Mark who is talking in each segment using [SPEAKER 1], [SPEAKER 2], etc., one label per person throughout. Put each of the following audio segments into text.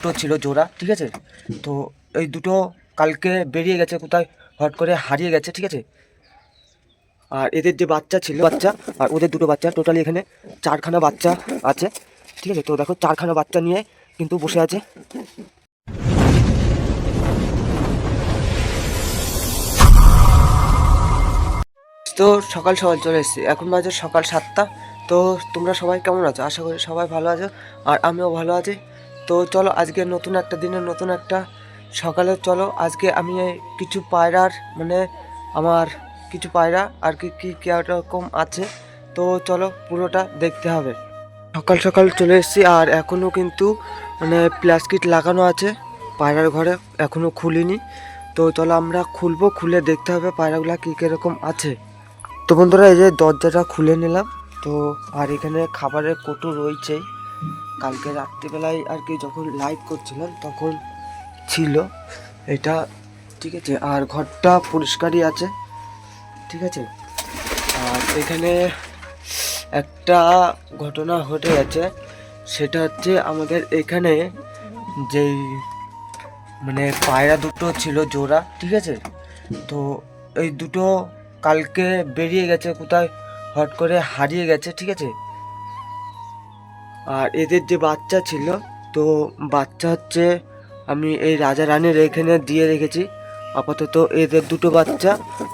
[SPEAKER 1] দুটো ছিল জোড়া, ঠিক আছে? তো এই দুটো কালকে বেরিয়ে গেছে, কোথায় হট করে হারিয়ে গেছে, ঠিক আছে? আর এদের যে বাচ্চা ছিল, বাচ্চা, আর ওদের দুটো বাচ্চা টোটালি এখানে চারখানা বাচ্চা আছে, ঠিক আছে? তো দেখো, চারখানা বাচ্চা নিয়ে কিন্তু বসে আছে। তো সকাল সকাল চলে এসেছি। এখন বাজে সকাল সাতটা। তো তোমরা সবাই কেমন আছো? আশা করি সবাই ভালো আছো, আর আমিও ভালো আছি। তো চলো আজকে নতুন একটা দিনে নতুন একটা সকালে চলো। আজকে আমি কিছু পায়রার মানে আমার কিছু পায়রা আর কি, কী কীরকম আছে। তো চলো পুরোটা দেখতে হবে। সকাল সকাল চলে এসেছি আর এখনও কিন্তু মানে প্লাস্টিক লাগানো আছে পায়রার ঘরে এখনও খুলিনি। তো চলো আমরা খুলবো, খুলে দেখতে হবে পায়রাগুলো কী কীরকম আছে। তো বন্ধুরা এই যে দরজাটা খুলে নিলাম। তো আর এখানে খাবারের কোটো রয়েছেই। কালকে রাত্রিবেলায় আর কি যখন লাইভ করছিলাম, তখন ছিল। এটা, ঠিক আছে, আর ঘরটা পরিষ্কারই আছে। ঠিক আছে? আর এখানে একটা ঘটনা ঘটে গেছে। সেটা হচ্ছে আমাদের এখানে যেই মানে পায়রা দুটো ছিল জোড়া, ঠিক আছে? তো এই দুটো কালকে বেরিয়ে গেছে, কোথায় হট করে হারিয়ে গেছে, ঠিক আছে? আর এদের যে বাচ্চা ছিল, তো বাচ্চা হচ্ছে আমি এই রাজা রানীর এখানে দিয়ে রেখেছি। আপাতত এদের দুটো বাচ্চা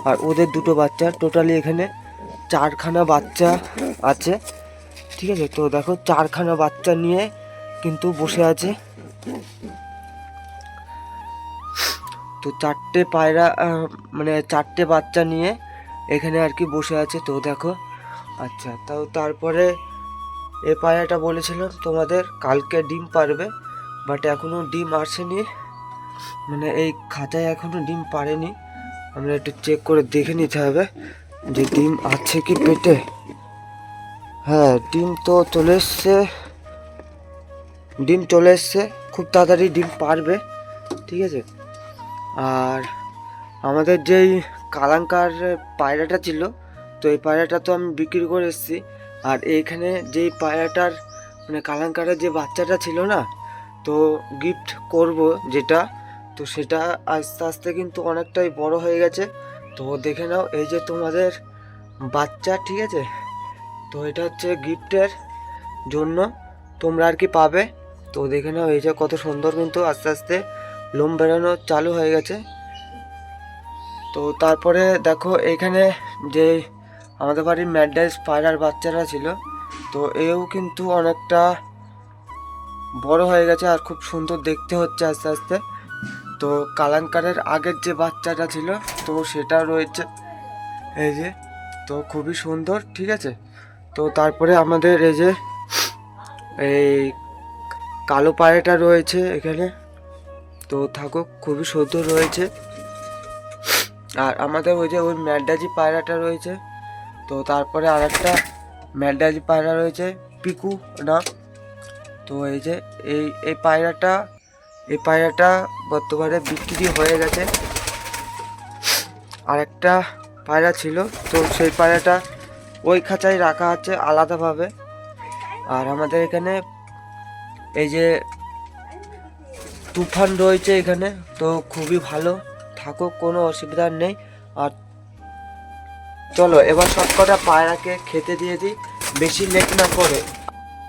[SPEAKER 1] আর ওদের দুটো বাচ্চা। টোটালি এখানে চারখানা বাচ্চা আছে। ঠিক আছে, তো দেখো চারখানা বাচ্চা নিয়ে কিন্তু বসে আছে। তো চারটে পায়রা মানে চারটে বাচ্চা নিয়ে এখানে আর কি বসে আছে। তো দেখো আচ্ছা তাও তারপরে এ পায়রাটা বলেছিল তোমাদের, কালকে ডিম পারবে বাট এখনও ডিম আসেনি। মানে এই খাতায় এখনও ডিম পারেনি। আমরা একটু চেক করে দেখে নিতে হবে যে ডিম আছে কি পেটে। হ্যাঁ ডিম তো চলে এসছে। ডিম চলে এসছে, খুব তাড়াতাড়ি ডিম পারবে, ঠিক আছে? আর আমাদের যেই কালাঙ্কার পায়রাটা ছিল, তো এই পায়রাটা তো আমি বিক্রি করে এসেছি। আর এইখানে যেই পায়রাটার মানে কালাঙ্কারের যে বাচ্চাটা ছিল না, তো গিফট করব যেটা, তো সেটা আস্তে আস্তে কিন্তু অনেকটাই বড় হয়ে গেছে। তো দেখে নাও, এই যে তোমাদের বাচ্চা, ঠিক আছে? তো এটা হচ্ছে গিফটের জন্য তোমরা আর কি পাবে। তো দেখে নাও, এই যে কত সুন্দর কিন্তু আস্তে আস্তে লোম বেরোনো চালু হয়ে গেছে। তো তারপরে দেখো, এখানে যে আমাদের বাড়ির ম্যাডাইস পায়রার বাচ্চারা ছিল, তো এও কিন্তু অনেকটা বড় হয়ে গেছে আর খুব সুন্দর দেখতে হচ্ছে আস্তে আস্তে। তো কালাঙ্কারের আগের যে বাচ্চাটা ছিল, তো সেটা রয়েছে। এই যে, তো খুবই সুন্দর, ঠিক আছে? তো তারপরে আমাদের এই যে, এই কালো পায়রাটা রয়েছে এখানে। তো থাকুক, খুবই সুন্দর রয়েছে। আর আমাদের ওই যে ওই ম্যাডাজি পায়রাটা রয়েছে। তো তারপরে আর একটা ম্যাডাজি পায়রা রয়েছে, পিকু না তো এই যে, এই এই পায়রাটা এই পায়রাটা বর্তমানে বিক্রি হয়ে গেছে। আর একটা পায়রা ছিল, তো সেই পায়রাটা ওই খাঁচায় রাখা আছে আলাদাভাবে। আর আমাদের এখানে এই যে তুফান রয়েছে এখানে, তো খুবই ভালো, থাকুক, কোনো অসুবিধা নেই। আর চলো, এবার সব কটা পায়রাকে খেতে দিয়ে দিই। বেশি লেট না করে।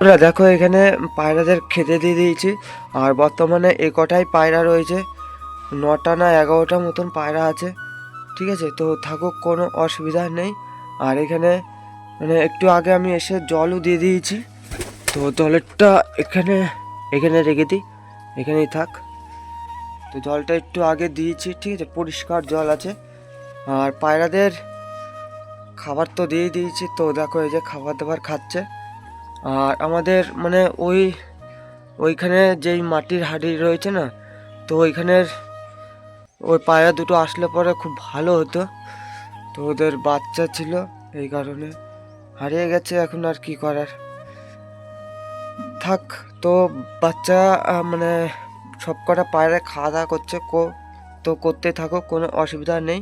[SPEAKER 1] ওরা দেখো এখানে পায়রাদের খেতে দিয়ে দিয়েছি। আর বর্তমানে এ কটাই পায়রা রয়েছে। নটা না এগারোটা মতন পায়রা আছে। ঠিক আছে, তো থাকুক, কোনো অসুবিধা নেই। আর এখানে মানে একটু আগে আমি এসে জলও দিয়ে দিয়েছি। তো জলেরটা এখানে এখানে রেখে দিই। এখানেই থাক। তো জলটা একটু আগে দিয়েছি, ঠিক আছে, পরিষ্কার জল আছে। আর পায়রাদের খাবার তো দিয়ে দিয়েছি। তো দেখো এই যে খাবার দাবার খাচ্ছে। আর আমাদের মানে ওই, ওইখানে যেই মাটির হাঁড়ি রয়েছে না, তো ওইখানের ওই পায়রা দুটো আসলে পরে খুব ভালো হতো। তো ওদের বাচ্চা ছিল, এই কারণে হারিয়ে গেছে এখন আর কি করার। থাক, তো বাচ্চা মানে সব কটা পায়রা খাওয়া দাওয়া করছে, কো, তো করতে থাকো, কোনো অসুবিধা নেই।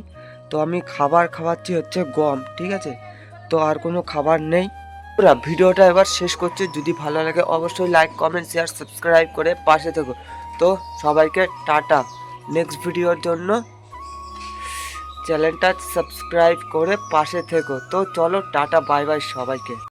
[SPEAKER 1] তো আমি খাবার খাওয়াচ্ছি হচ্ছে গম, ঠিক আছে? তো আর কোনো খাবার নেই। পুরা ভিডিওটা এবার শেষ করছি। যদি ভালো লাগে অবশ্যই লাইক কমেন্ট শেয়ার সাবস্ক্রাইব করে পাশে থেকো। তো সবাইকে টাটা। নেক্সট ভিডিওর জন্য চ্যানেলটা সাবস্ক্রাইব করে পাশে থেকো। তো চলো টাটা বাই বাই সবাইকে।